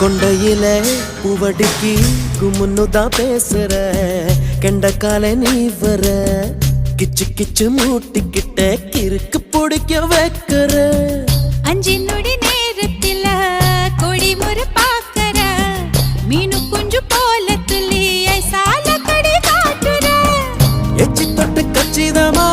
கொண்டையில புவடிக்கு குமுன்னு தான் பேசுற. கெண்டக்கால நீ வர. கிச்சு கிச்சு மூட்டிக்கிட்ட கிறுக்கு பிடிக்க வைக்கிற. அஞ்சு நொடி நேரத்துல கொடி முறை பாக்கற மீனு குஞ்சு போல துள்ளி சால கடி காட்டுற. தொட்டு கச்சிதமா